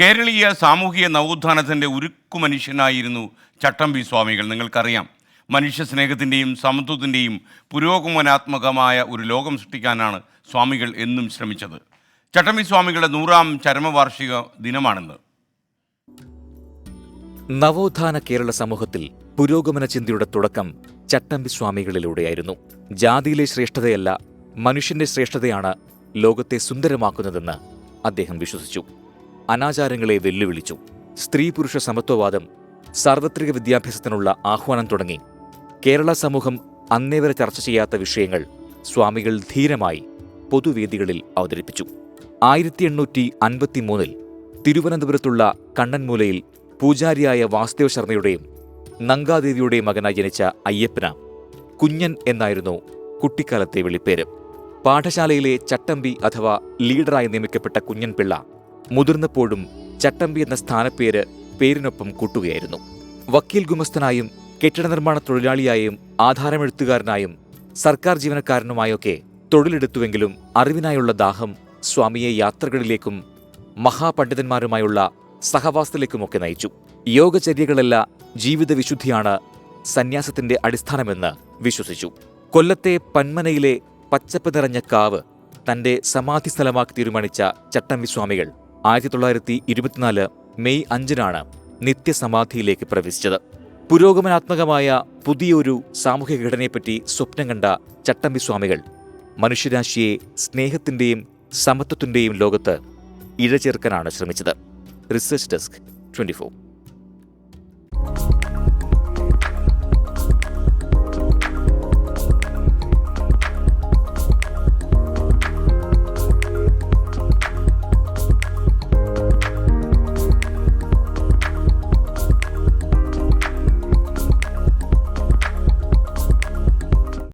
കേരളീയ സാമൂഹിക നവോത്ഥാനത്തിന്റെ ഉരുക്കു മനുഷ്യനായിരുന്നു ചട്ടമ്പി സ്വാമികൾ. നിങ്ങൾക്കറിയാം മനുഷ്യ സ്നേഹത്തിന്റെയും സമത്വത്തിന്റെയും പുരോഗമനാത്മകമായ ഒരു ലോകം സൃഷ്ടിക്കാനാണ് സ്വാമികൾ എന്നും ശ്രമിച്ചത്. ചട്ടമ്പി സ്വാമികളുടെ നൂറാം ചരമവാർഷിക ദിനമാണിന്ന്. നവോത്ഥാന കേരള സമൂഹത്തിൽ പുരോഗമന ചിന്തയുടെ തുടക്കം ചട്ടമ്പി സ്വാമികളിലൂടെയായിരുന്നു. ജാതിയിലെ ശ്രേഷ്ഠതയല്ല മനുഷ്യന്റെ ശ്രേഷ്ഠതയാണ് ലോകത്തെ സുന്ദരമാക്കുന്നതെന്ന് അദ്ദേഹം വിശ്വസിച്ചു. അനാചാരങ്ങളെ വെല്ലുവിളിച്ചു. സ്ത്രീ പുരുഷ സമത്വവാദം സാർവത്രിക വിദ്യാഭ്യാസത്തിനുള്ള ആഹ്വാനം തുടങ്ങി. കേരള സമൂഹം അന്നേവരെ ചർച്ച ചെയ്യാത്ത വിഷയങ്ങൾ സ്വാമികൾ ധീരമായി പൊതുവേദികളിൽ അവതരിപ്പിച്ചു. ആയിരത്തി എണ്ണൂറ്റി അൻപത്തിമൂന്നിൽ തിരുവനന്തപുരത്തുള്ള കണ്ണൻമൂലയിൽ പൂജാരിയായ വാസുദേവ ശർമ്മയുടെയും നങ്കാദേവിയുടെയും മകനായി ജനിച്ച അയ്യപ്പന കുഞ്ഞൻ എന്നായിരുന്നു കുട്ടിക്കാലത്തെ വിളിപ്പേര്. പാഠശാലയിലെ ചട്ടമ്പി അഥവാ ലീഡറായി നിയമിക്കപ്പെട്ട കുഞ്ഞൻ പിള്ള മുതിർന്നപ്പോഴും ചട്ടമ്പി എന്ന സ്ഥാനപ്പേര് പേരിനൊപ്പം കൂട്ടുകയായിരുന്നു. വക്കീൽ ഗുമസ്തനായും കെട്ടിട നിർമ്മാണ തൊഴിലാളിയായും ആധാരമെഴുത്തുകാരനായും സർക്കാർ ജീവനക്കാരനുമായൊക്കെ തൊഴിലെടുത്തുവെങ്കിലും അറിവിനായുള്ള ദാഹം സ്വാമിയെ യാത്രകളിലേക്കും മഹാപണ്ഡിതന്മാരുമായുള്ള സഹവാസത്തിലേക്കുമൊക്കെ നയിച്ചു. യോഗചര്യകളല്ല ജീവിതവിശുദ്ധിയാണ് സന്യാസത്തിന്റെ അടിസ്ഥാനമെന്ന് വിശ്വസിച്ചു. കൊല്ലത്തെ പന്മനയിലെ പച്ചപ്പ് നിറഞ്ഞ കാവ് തന്റെ സമാധി സ്ഥലമാക്കി തീരുമാനിച്ച ചട്ടമ്പി സ്വാമികൾ ആയിരത്തി തൊള്ളായിരത്തി ഇരുപത്തിനാല് മെയ് അഞ്ചിനാണ് നിത്യസമാധിയിലേക്ക് പ്രവേശിച്ചത്. പുരോഗമനാത്മകമായ പുതിയൊരു സാമൂഹിക ഘടനയെപ്പറ്റി സ്വപ്നം കണ്ട ചട്ടമ്പി സ്വാമികൾ മനുഷ്യരാശിയെ സ്നേഹത്തിന്റെയും സമത്വത്തിന്റെയും ലോകത്ത് ഇഴചേർക്കാനാണ് ശ്രമിച്ചത്. Research desk twenty